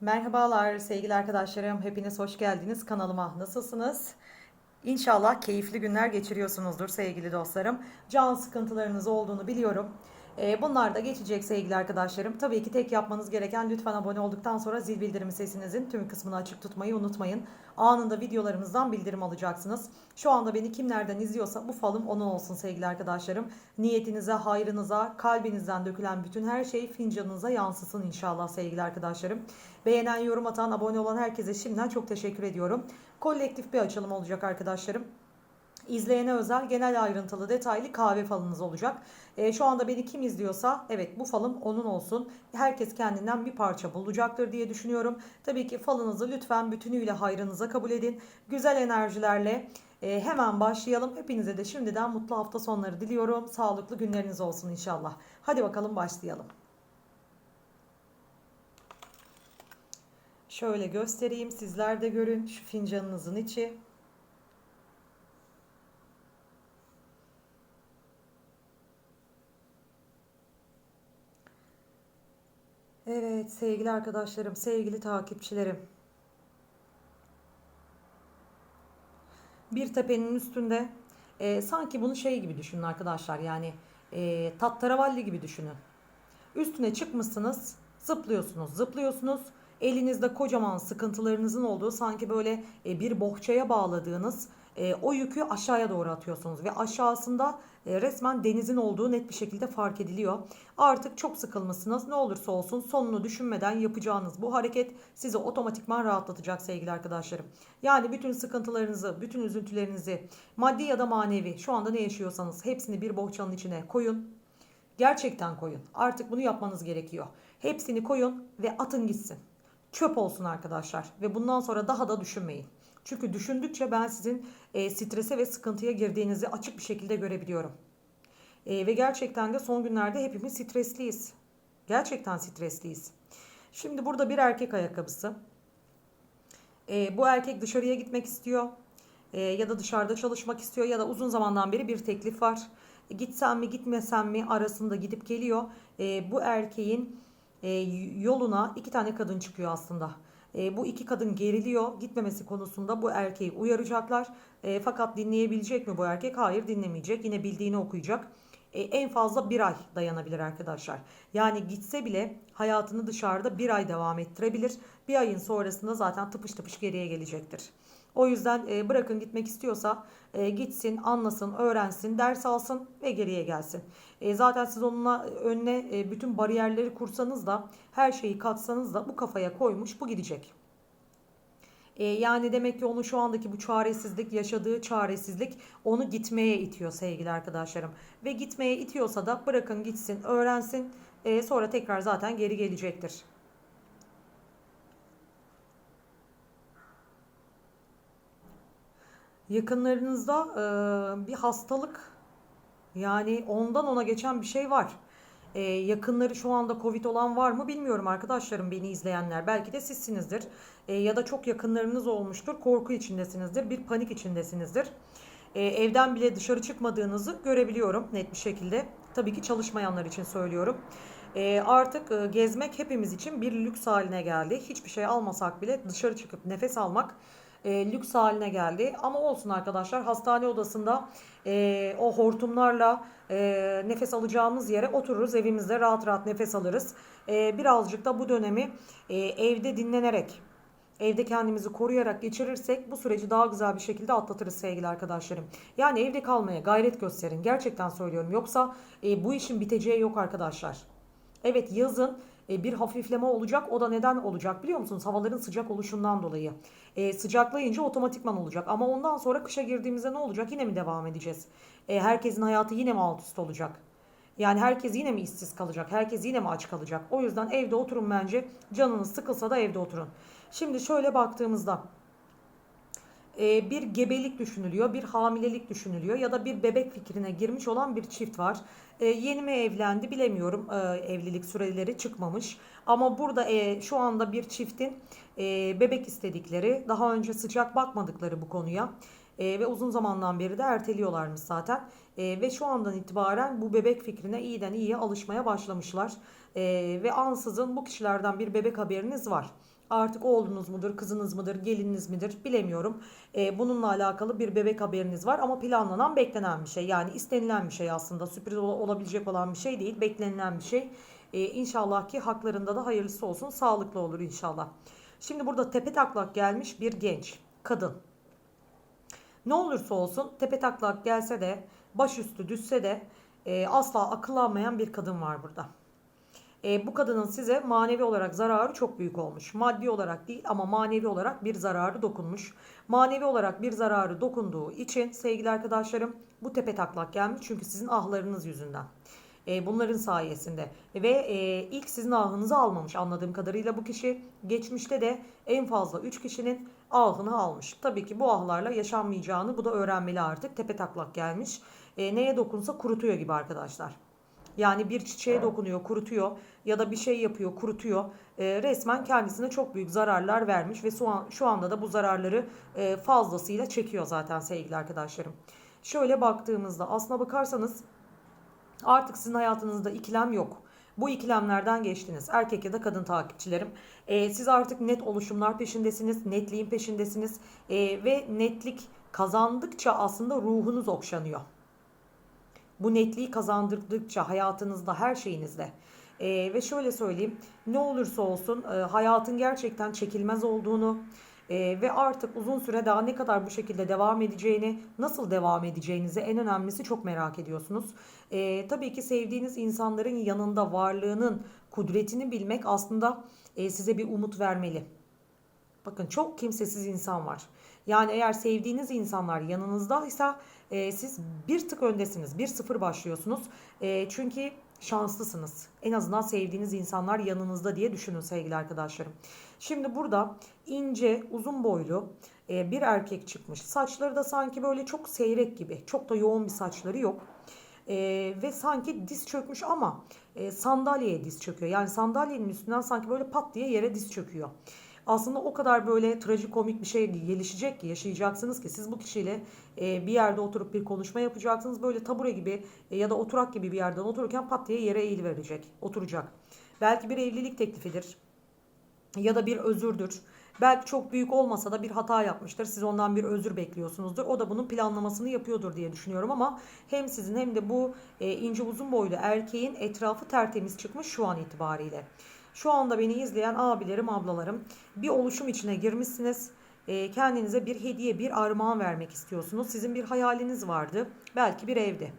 Merhabalar sevgili arkadaşlarım. Hepiniz hoş geldiniz kanalıma. Nasılsınız? İnşallah keyifli günler geçiriyorsunuzdur sevgili dostlarım. Can sıkıntılarınız olduğunu biliyorum. Ee, Bunlar da geçecek sevgili arkadaşlarım. Tabii ki tek yapmanız gereken lütfen abone olduktan sonra zil bildirimi sesinizin tüm kısmını açık tutmayı unutmayın. Anında videolarımızdan bildirim alacaksınız. Şu anda beni kim nereden izliyorsa bu falım onun olsun sevgili arkadaşlarım. Niyetinize, hayrınıza, kalbinizden dökülen bütün her şey fincanınıza yansısın inşallah sevgili arkadaşlarım. Beğenen, yorum atan, abone olan herkese şimdiden çok teşekkür ediyorum. Kolektif bir açılım olacak arkadaşlarım. İzleyene özel genel ayrıntılı detaylı kahve falınız olacak. E, şu anda beni kim izliyorsa evet bu falım onun olsun. Herkes kendinden bir parça bulacaktır diye düşünüyorum. Tabii ki falınızı lütfen bütünüyle hayrınıza kabul edin. Güzel enerjilerle e, hemen başlayalım. Hepinize de şimdiden mutlu hafta sonları diliyorum. Sağlıklı günleriniz olsun inşallah. Hadi bakalım başlayalım. Şöyle göstereyim sizler de görün şu fincanınızın içi. Evet sevgili arkadaşlarım, sevgili takipçilerim. Bir tepenin üstünde e, sanki bunu şey gibi düşünün arkadaşlar yani e, tattaravalli gibi düşünün. Üstüne çıkmışsınız, zıplıyorsunuz, zıplıyorsunuz. Elinizde kocaman sıkıntılarınızın olduğu sanki böyle e, bir bohçaya bağladığınız e, o yükü aşağıya doğru atıyorsunuz ve aşağısında e, resmen denizin olduğu net bir şekilde fark ediliyor. Artık çok sıkılmışsınız. Ne olursa olsun sonunu düşünmeden yapacağınız bu hareket sizi otomatikman rahatlatacak sevgili arkadaşlarım. Yani bütün sıkıntılarınızı, bütün üzüntülerinizi, maddi ya da manevi şu anda ne yaşıyorsanız hepsini bir bohçanın içine koyun. Gerçekten koyun. Artık bunu yapmanız gerekiyor. Hepsini koyun ve atın gitsin. Çöp olsun arkadaşlar ve bundan sonra daha da düşünmeyin. Çünkü düşündükçe ben sizin e, strese ve sıkıntıya girdiğinizi açık bir şekilde görebiliyorum. E, ve gerçekten de son günlerde hepimiz stresliyiz. Gerçekten stresliyiz. Şimdi burada bir erkek ayakkabısı. E, bu erkek dışarıya gitmek istiyor. E, ya da dışarıda çalışmak istiyor ya da uzun zamandan beri bir teklif var. E, gitsem mi gitmesem mi arasında gidip geliyor. E, bu erkeğin e, yoluna iki tane kadın çıkıyor aslında. E, bu iki kadın geriliyor. Gitmemesi konusunda bu erkeği uyaracaklar. E, fakat dinleyebilecek mi bu erkek? Hayır dinlemeyecek. Yine bildiğini okuyacak. E, en fazla bir ay dayanabilir arkadaşlar. Yani gitse bile hayatını dışarıda bir ay devam ettirebilir. Bir ayın sonrasında zaten tıpış tıpış geriye gelecektir. O yüzden e, bırakın gitmek istiyorsa e, gitsin, anlasın, öğrensin, ders alsın ve geriye gelsin. E, zaten siz onunla önüne e, bütün bariyerleri kursanız da her şeyi katsanız da bu kafaya koymuş bu gidecek. E, yani demek ki onun şu andaki bu çaresizlik, yaşadığı çaresizlik onu gitmeye itiyor sevgili arkadaşlarım. Ve gitmeye itiyorsa da bırakın gitsin, öğrensin. E, sonra tekrar zaten geri gelecektir. Yakınlarınızda e, bir hastalık yani ondan ona geçen bir şey var. E, yakınları şu anda Covid olan var mı bilmiyorum arkadaşlarım beni izleyenler. Belki de sizsinizdir. E, ya da çok yakınlarınız olmuştur. Korku içindesinizdir. Bir panik içindesinizdir. E, evden bile dışarı çıkmadığınızı görebiliyorum net bir şekilde. Tabii ki çalışmayanlar için söylüyorum. E, artık e, gezmek hepimiz için bir lüks haline geldi. Hiçbir şey almasak bile dışarı çıkıp nefes almak e, lüks haline geldi. Ama olsun arkadaşlar hastane odasında e, o hortumlarla e, nefes alacağımız yere otururuz. Evimizde rahat rahat nefes alırız. E, birazcık da bu dönemi e, evde dinlenerek evde kendimizi koruyarak geçirirsek bu süreci daha güzel bir şekilde atlatırız sevgili arkadaşlarım. Yani evde kalmaya gayret gösterin. Gerçekten söylüyorum. Yoksa e, bu işin biteceği yok arkadaşlar. Evet yazın bir hafifleme olacak. O da neden olacak biliyor musunuz? Havaların sıcak oluşundan dolayı. E, sıcaklayınca otomatikman olacak. Ama ondan sonra kışa girdiğimizde ne olacak? Yine mi devam edeceğiz? E, herkesin hayatı yine mi alt üst olacak? Yani herkes yine mi işsiz kalacak? Herkes yine mi aç kalacak? O yüzden evde oturun bence. Canınız sıkılsa da evde oturun. Şimdi şöyle baktığımızda e, bir gebelik düşünülüyor, bir hamilelik düşünülüyor ya da bir bebek fikrine girmiş olan bir çift var. E, yeni mi evlendi bilemiyorum e, evlilik süreleri çıkmamış. Ama burada şu anda bir çiftin bebek istedikleri, daha önce sıcak bakmadıkları bu konuya ve uzun zamandan beri de erteliyorlarmış zaten. ve şu andan itibaren bu bebek fikrine iyiden iyiye alışmaya başlamışlar. ve ansızın bu kişilerden bir bebek haberiniz var. Artık oğlunuz mudur, kızınız mıdır, gelininiz midir bilemiyorum. E, bununla alakalı bir bebek haberiniz var ama planlanan, beklenen bir şey. Yani istenilen bir şey aslında. Sürpriz ol- olabilecek olan bir şey değil, beklenilen bir şey. E, inşallah ki haklarında da hayırlısı olsun, sağlıklı olur inşallah. Şimdi burada tepe taklak gelmiş bir genç, kadın. Ne olursa olsun tepe taklak gelse de başüstü düşse de e, asla akıllanmayan bir kadın var burada. E, bu kadının size manevi olarak zararı çok büyük olmuş. Maddi olarak değil ama manevi olarak bir zararı dokunmuş. Manevi olarak bir zararı dokunduğu için sevgili arkadaşlarım bu tepe taklak gelmiş çünkü sizin ahlarınız yüzünden. E, bunların sayesinde ve e, ilk sizin ahınızı almamış anladığım kadarıyla bu kişi geçmişte de en fazla 3 kişinin ahını almış. Tabii ki bu ahlarla yaşanmayacağını bu da öğrenmeli artık tepe taklak gelmiş. E, neye dokunsa kurutuyor gibi arkadaşlar. Yani bir çiçeğe dokunuyor, kurutuyor ya da bir şey yapıyor, kurutuyor. E, resmen kendisine çok büyük zararlar vermiş ve şu, an, şu anda da bu zararları e, fazlasıyla çekiyor zaten sevgili arkadaşlarım. Şöyle baktığımızda aslına bakarsanız artık sizin hayatınızda ikilem yok. Bu ikilemlerden geçtiniz. Erkek ya da kadın takipçilerim. E, siz artık net oluşumlar peşindesiniz, netliğin peşindesiniz E, ve netlik kazandıkça aslında ruhunuz okşanıyor. Bu netliği kazandırdıkça hayatınızda her şeyinizde. Ee, ve şöyle söyleyeyim ne olursa olsun e, hayatın gerçekten çekilmez olduğunu e, ve artık uzun süre daha ne kadar bu şekilde devam edeceğini, nasıl devam edeceğinizi en önemlisi çok merak ediyorsunuz. E, tabii ki sevdiğiniz insanların yanında varlığının kudretini bilmek aslında e, size bir umut vermeli. Bakın çok kimsesiz insan var. Yani eğer sevdiğiniz insanlar yanınızdaysa e, siz bir tık öndesiniz. Bir sıfır başlıyorsunuz. E, çünkü şanslısınız. En azından sevdiğiniz insanlar yanınızda diye düşünün sevgili arkadaşlarım. Şimdi burada ince, uzun boylu e, bir erkek çıkmış. Saçları da sanki böyle çok seyrek gibi. Çok da yoğun bir saçları yok. E, ve sanki diz çökmüş ama e, sandalyeye diz çöküyor. Yani sandalyenin üstünden sanki böyle pat diye yere diz çöküyor. Aslında o kadar böyle trajikomik bir şey gelişecek ki yaşayacaksınız ki siz bu kişiyle e, bir yerde oturup bir konuşma yapacaksınız. Böyle tabure gibi e, ya da oturak gibi bir yerden otururken pat diye yere eğiliverecek, oturacak. Belki bir evlilik teklifidir ya da bir özürdür. Belki çok büyük olmasa da bir hata yapmıştır. Siz ondan bir özür bekliyorsunuzdur. O da bunun planlamasını yapıyordur diye düşünüyorum ama hem sizin hem de bu e, ince uzun boylu erkeğin etrafı tertemiz çıkmış şu an itibariyle. Şu anda beni izleyen abilerim, ablalarım bir oluşum içine girmişsiniz. E, kendinize bir hediye, bir armağan vermek istiyorsunuz. Sizin bir hayaliniz vardı. Belki bir evde.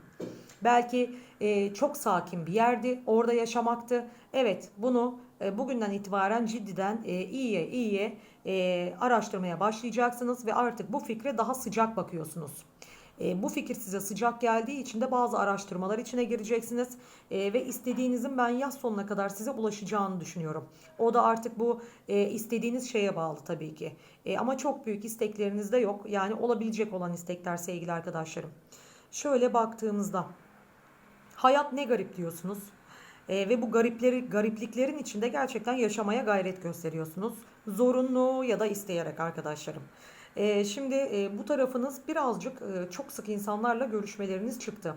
Belki e, çok sakin bir yerdi. Orada yaşamaktı. Evet bunu e, bugünden itibaren ciddiden e, iyiye iyiye e, araştırmaya başlayacaksınız. Ve artık bu fikre daha sıcak bakıyorsunuz. E, bu fikir size sıcak geldiği için de bazı araştırmalar içine gireceksiniz. E, ve istediğinizin ben yaz sonuna kadar size ulaşacağını düşünüyorum. O da artık bu e, istediğiniz şeye bağlı tabii ki. E, ama çok büyük istekleriniz de yok. Yani olabilecek olan istekler sevgili arkadaşlarım. Şöyle baktığımızda hayat ne garip diyorsunuz. E, ve bu garipleri, garipliklerin içinde gerçekten yaşamaya gayret gösteriyorsunuz. Zorunlu ya da isteyerek arkadaşlarım. E, şimdi e, bu tarafınız birazcık e, çok sık insanlarla görüşmeleriniz çıktı.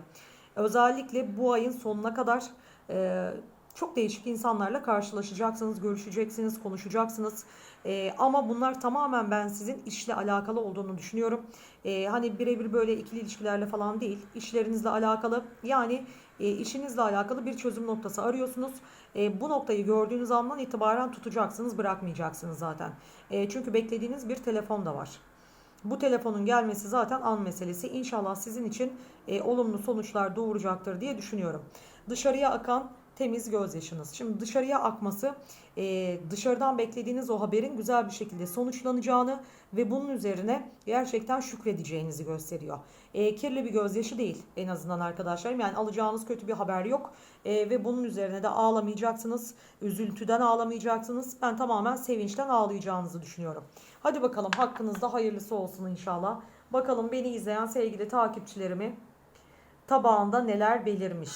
Özellikle bu ayın sonuna kadar e, çok değişik insanlarla karşılaşacaksınız, görüşeceksiniz, konuşacaksınız. E, ama bunlar tamamen ben sizin işle alakalı olduğunu düşünüyorum. E, hani birebir böyle ikili ilişkilerle falan değil, işlerinizle alakalı. Yani e, işinizle alakalı bir çözüm noktası arıyorsunuz. E, bu noktayı gördüğünüz andan itibaren tutacaksınız, bırakmayacaksınız zaten. E, çünkü beklediğiniz bir telefon da var. Bu telefonun gelmesi zaten an meselesi. İnşallah sizin için e, olumlu sonuçlar doğuracaktır diye düşünüyorum. Dışarıya akan temiz gözyaşınız. Şimdi dışarıya akması e, dışarıdan beklediğiniz o haberin güzel bir şekilde sonuçlanacağını ve bunun üzerine gerçekten şükredeceğinizi gösteriyor. E, kirli bir gözyaşı değil en azından arkadaşlarım. Yani alacağınız kötü bir haber yok e, ve bunun üzerine de ağlamayacaksınız. Üzüntüden ağlamayacaksınız. Ben tamamen sevinçten ağlayacağınızı düşünüyorum. Hadi bakalım hakkınızda hayırlısı olsun inşallah. Bakalım beni izleyen sevgili takipçilerimi tabağında neler belirmiş.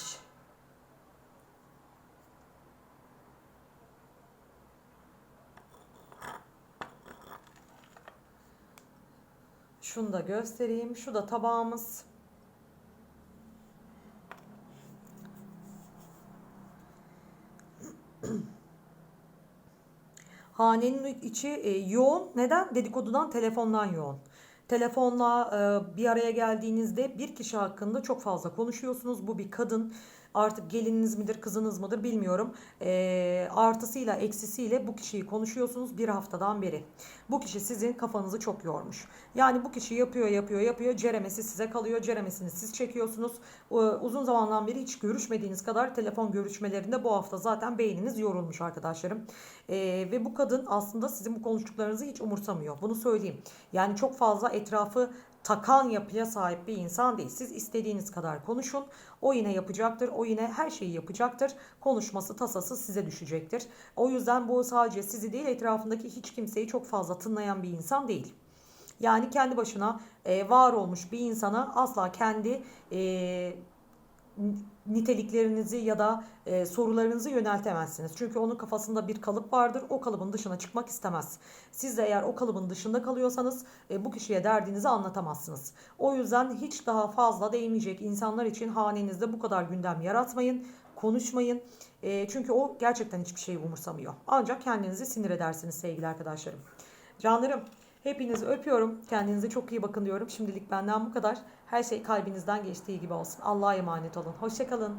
Şunu da göstereyim. Şu da tabağımız. Hanenin içi e, yoğun. Neden? Dedikodudan, telefondan yoğun. Telefonla e, bir araya geldiğinizde bir kişi hakkında çok fazla konuşuyorsunuz. Bu bir kadın. Artık gelininiz midir, kızınız mıdır bilmiyorum. E, artısıyla, eksisiyle bu kişiyi konuşuyorsunuz bir haftadan beri. Bu kişi sizin kafanızı çok yormuş. Yani bu kişi yapıyor, yapıyor, yapıyor. Ceremesi size kalıyor. Ceremesini siz çekiyorsunuz. E, uzun zamandan beri hiç görüşmediğiniz kadar telefon görüşmelerinde bu hafta zaten beyniniz yorulmuş arkadaşlarım. E, ve bu kadın aslında sizin bu konuştuklarınızı hiç umursamıyor. Bunu söyleyeyim. Yani çok fazla etrafı takan yapıya sahip bir insan değil. Siz istediğiniz kadar konuşun. O yine yapacaktır. O yine her şeyi yapacaktır. Konuşması, tasası size düşecektir. O yüzden bu sadece sizi değil etrafındaki hiç kimseyi çok fazla tınlayan bir insan değil. Yani kendi başına e, var olmuş bir insana asla kendi e, niteliklerinizi ya da e, sorularınızı yöneltemezsiniz. Çünkü onun kafasında bir kalıp vardır. O kalıbın dışına çıkmak istemez. Siz de eğer o kalıbın dışında kalıyorsanız e, bu kişiye derdinizi anlatamazsınız. O yüzden hiç daha fazla değmeyecek insanlar için hanenizde bu kadar gündem yaratmayın. Konuşmayın. E, çünkü o gerçekten hiçbir şeyi umursamıyor. Ancak kendinizi sinir edersiniz sevgili arkadaşlarım. Canlarım hepinizi öpüyorum. Kendinize çok iyi bakın diyorum. Şimdilik benden bu kadar. Her şey kalbinizden geçtiği gibi olsun. Allah'a emanet olun. Hoşçakalın.